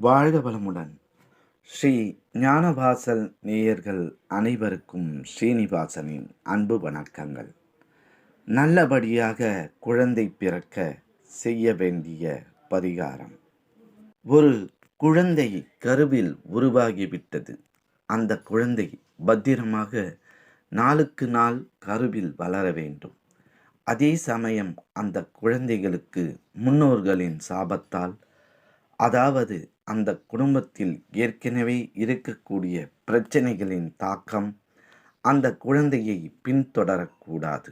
வாழ்க வளமுடன். ஸ்ரீ ஞானவாசல் நேயர்கள் அனைவருக்கும் ஸ்ரீனிவாசனின் அன்பு வணக்கங்கள். நல்லபடியாக குழந்தை பிறக்க செய்ய வேண்டிய பரிகாரம். ஒரு குழந்தை கருவில் உருவாகிவிட்டது. அந்த குழந்தை பத்திரமாக நாளுக்கு நாள் கருவில் வளர வேண்டும். அதே சமயம் அந்த குழந்தைகளுக்கு முன்னோர்களின் சாபத்தால் அதாவது அந்த குடும்பத்தில் ஏற்கனவே இருக்கக்கூடிய பிரச்சனைகளின் தாக்கம் அந்த குழந்தையை பின்தொடரக்கூடாது.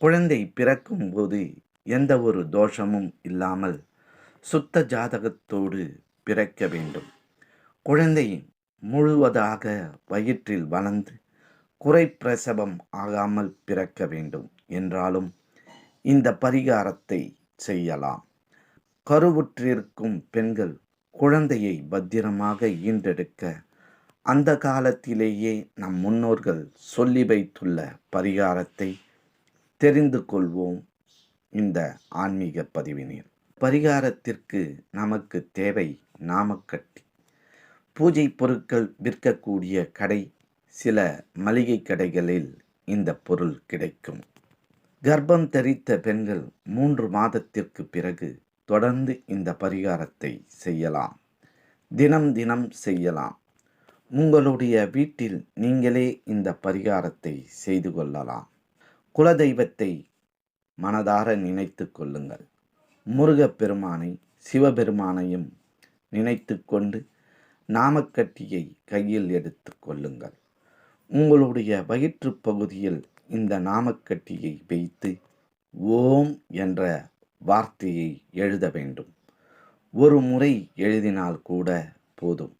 குழந்தை பிறக்கும்போது எந்த ஒரு தோஷமும் இல்லாமல் சுத்த ஜாதகத்தோடு பிறக்க வேண்டும். குழந்தை முழுவதாக வயிற்றில் வளர்ந்து குறை பிரசவம் ஆகாமல் பிறக்க வேண்டும் என்றாலும் இந்த பரிகாரத்தை செய்யலாம். கருவுற்றிருக்கும் பெண்கள் குழந்தையை பத்திரமாக ஈன்றெடுக்க அந்த காலத்திலேயே நம் முன்னோர்கள் சொல்லி வைத்துள்ள பரிகாரத்தை தெரிந்து கொள்வோம் இந்த ஆன்மீக பதிவினில். பரிகாரத்திற்கு நமக்கு தேவை நாமக்கட்டி. பூஜை பொருட்கள் விற்கக்கூடிய கடை சில மளிகை கடைகளில் இந்த பொருள் கிடைக்கும். கர்ப்பம் தரித்த பெண்கள் மூன்று மாதத்திற்கு பிறகு தொடர்ந்து இந்த பரிகாரத்தை செய்யலாம். தினம் தினம் செய்யலாம். உங்களுடைய வீட்டில் நீங்களே இந்த பரிகாரத்தை செய்து கொள்ளலாம். குலதெய்வத்தை மனதார நினைத்து கொள்ளுங்கள். முருகப்பெருமானை சிவபெருமானையும் நினைத்து கொண்டு நாமக்கட்டியை கையில் எடுத்து கொள்ளுங்கள். உங்களுடைய வயிற்று பகுதியில் இந்த நாமக்கட்டியை வைத்து ஓம் என்ற வார்த்தையை எழுத வேண்டும். ஒரு முறை எழுதினால் கூட போதும்.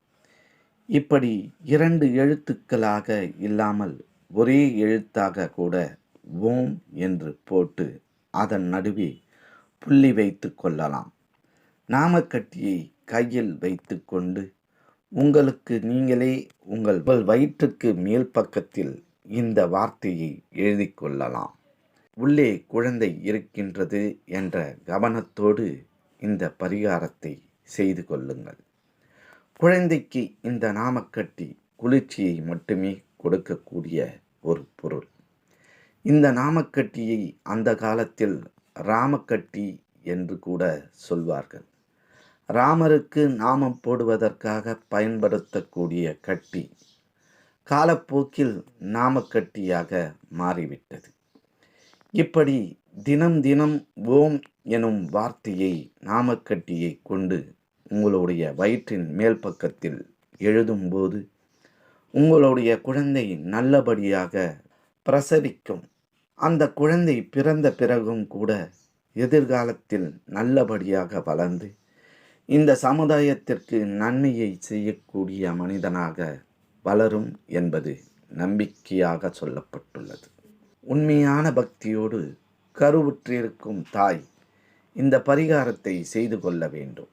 இப்படி இரண்டு எழுத்துக்களாக இல்லாமல் ஒரே எழுத்தாக கூட ஓம் என்று போட்டு அதன் நடுவே புள்ளி வைத்து கொள்ளலாம். நாமக்கட்டியை கையில் வைத்து கொண்டு உங்களுக்கு நீங்களே உங்கள் வயிற்றுக்கு மேல் பக்கத்தில் இந்த வார்த்தையை எழுதி கொள்ளலாம். உள்ளே குழந்தை இருக்கின்றது என்ற கவனத்தோடு இந்த பரிகாரத்தை செய்து கொள்ளுங்கள். குழந்தைக்கு இந்த நாமக்கட்டி குளிர்ச்சியை மட்டுமே கொடுக்கக்கூடிய ஒரு பொருள். இந்த நாமக்கட்டியை அந்த காலத்தில் ராமக்கட்டி என்று கூட சொல்வார்கள். ராமருக்கு நாமம் போடுவதற்காக பயன்படுத்தக்கூடிய கட்டி காலப்போக்கில் நாமக்கட்டியாக மாறிவிட்டது. இப்படி தினம் தினம் ஓம் எனும் வார்த்தையை நாமக்கட்டியை கொண்டு உங்களுடைய வயிற்றின் மேல் பக்கத்தில் எழுதும்போது உங்களுடைய குழந்தை நல்லபடியாக பிரசவிக்கும். அந்த குழந்தை பிறந்த பிறகும் கூட எதிர்காலத்தில் நல்லபடியாக வளர்ந்து இந்த சமுதாயத்திற்கு நன்மையை செய்யக்கூடிய மனிதனாக வளரும் என்பது நம்பிக்கையாக சொல்லப்பட்டுள்ளது. உண்மையான பக்தியோடு கருவுற்றிருக்கும் தாய் இந்த பரிகாரத்தை செய்து கொள்ள வேண்டும்.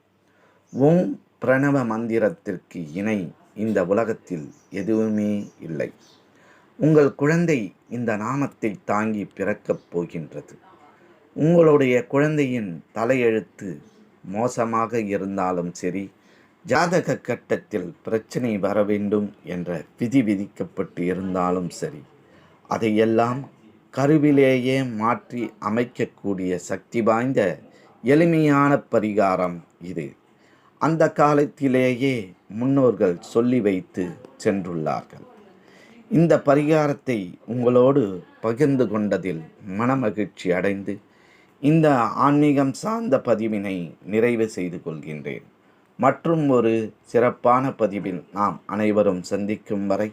ஓம் பிரணவ மந்திரத்திற்கு இணை இந்த உலகத்தில் எதுவுமே இல்லை. உங்கள் குழந்தை இந்த நாமத்தை தாங்கி பிறக்கப் போகின்றது. உங்களுடைய குழந்தையின் தலையெழுத்து மோசமாக இருந்தாலும் சரி ஜாதக கட்டத்தில் பிரச்சனை வர வேண்டும் என்ற விதி விதிக்கப்பட்டு இருந்தாலும் சரி அதையெல்லாம் கருவிலேயே மாற்றி அமைக்கக்கூடிய சக்தி வாய்ந்த எளிமையான பரிகாரம் இது. அந்த காலத்திலேயே முன்னோர்கள் சொல்லி வைத்து சென்றுள்ளார்கள். இந்த பரிகாரத்தை உங்களோடு பகிர்ந்து கொண்டதில் மனமகிழ்ச்சி அடைந்து இந்த ஆன்மீகம் சார்ந்த பதிவினை நிறைவு செய்து கொள்கின்றேன். மற்றும் ஒரு சிறப்பான பதிவில் நாம் அனைவரும் சந்திக்கும் வரை